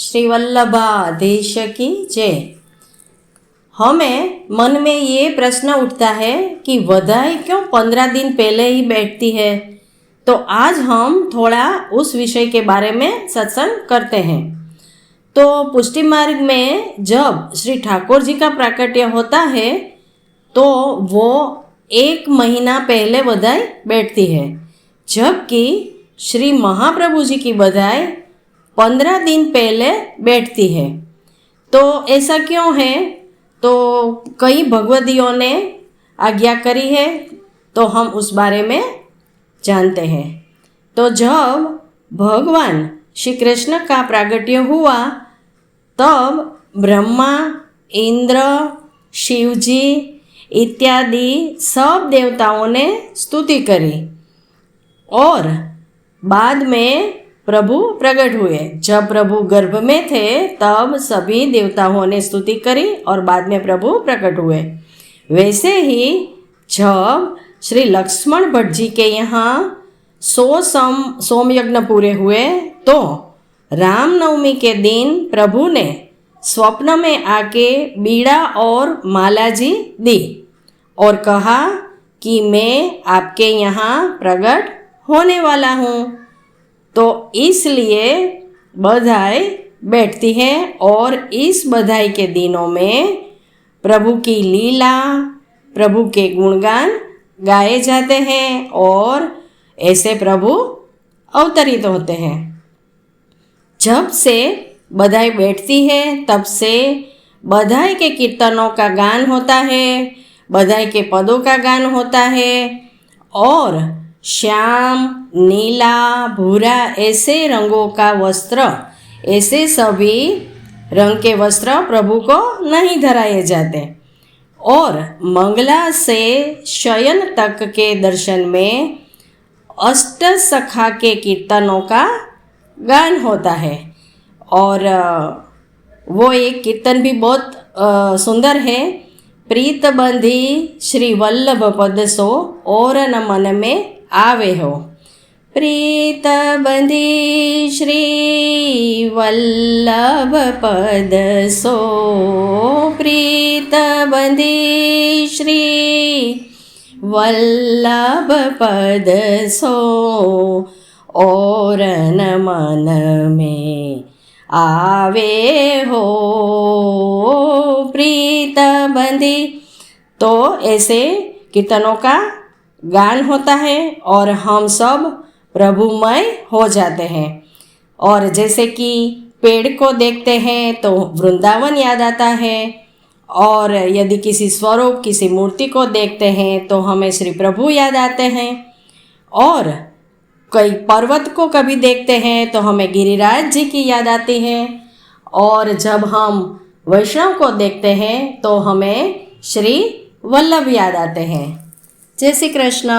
श्री वल्लभाधीश की जय। हमें मन में ये प्रश्न उठता है कि वधाई क्यों पंद्रह दिन पहले ही बैठती है? तो आज हम थोड़ा उस विषय के बारे में सत्संग करते हैं। तो पुष्टि मार्ग में जब श्री ठाकुर जी का प्राकट्य होता है तो वो एक महीना पहले बधाई बैठती है, जबकि श्री महाप्रभु जी की बधाई पंद्रह दिन पहले बैठती है। तो ऐसा क्यों है? तो कई भगवदियों ने आज्ञा करी है तो हम उस बारे में जानते हैं। तो जब भगवान श्री कृष्ण का प्रागट्य हुआ, तब ब्रह्मा, इंद्र, शिवजी इत्यादि सब देवताओं ने स्तुति करी और बाद में प्रभु प्रकट हुए। जब प्रभु गर्भ में थे, तब सभी देवताओं ने स्तुति करी और बाद में प्रभु प्रकट हुए। वैसे ही जब श्री लक्ष्मण भट्ट जी के यहाँ सो सम, सोमयज्ञ पूरे हुए तो रामनवमी के दिन प्रभु ने स्वप्न में आके बीड़ा और माला जी दी और कहा कि मैं आपके यहाँ प्रकट होने वाला हूँ। तो इसलिए बधाई बैठती है और इस बधाई के दिनों में प्रभु की लीला, प्रभु के गुणगान गाए जाते हैं और ऐसे प्रभु अवतरित होते हैं। जब से बधाई बैठती है, तब से बधाई के कीर्तनों का गान होता है, बधाई के पदों का गान होता है और श्याम, नीला, भूरा, ऐसे रंगों का वस्त्र, ऐसे सभी रंग के वस्त्र प्रभु को नहीं धराए जाते। और मंगला से शयन तक के दर्शन में अष्ट सखा के कीर्तनों का गान होता है। और वो एक कीर्तन भी बहुत सुंदर है। प्रीत बंधी श्री वल्लभ पद सो और न मन में हो। प्रीत बंधी श्री वल्लभ पद सो। प्रीत बंधी श्री वल्लभ पद सो। और न मन में आवे हो। प्रीत बंदी तो ऐसे कीर्तनों का गान होता है और हम सब प्रभुमय हो जाते हैं। और जैसे कि पेड़ को देखते हैं तो वृंदावन याद आता है। और यदि किसी स्वरूप, किसी मूर्ति को देखते हैं तो हमें श्री प्रभु याद आते हैं। और कई पर्वत को कभी देखते हैं तो हमें गिरिराज जी की याद आती है। और जब हम वैष्णव को देखते हैं तो हमें श्री वल्लभ याद आते हैं। જય શ્રી કૃષ્ણ.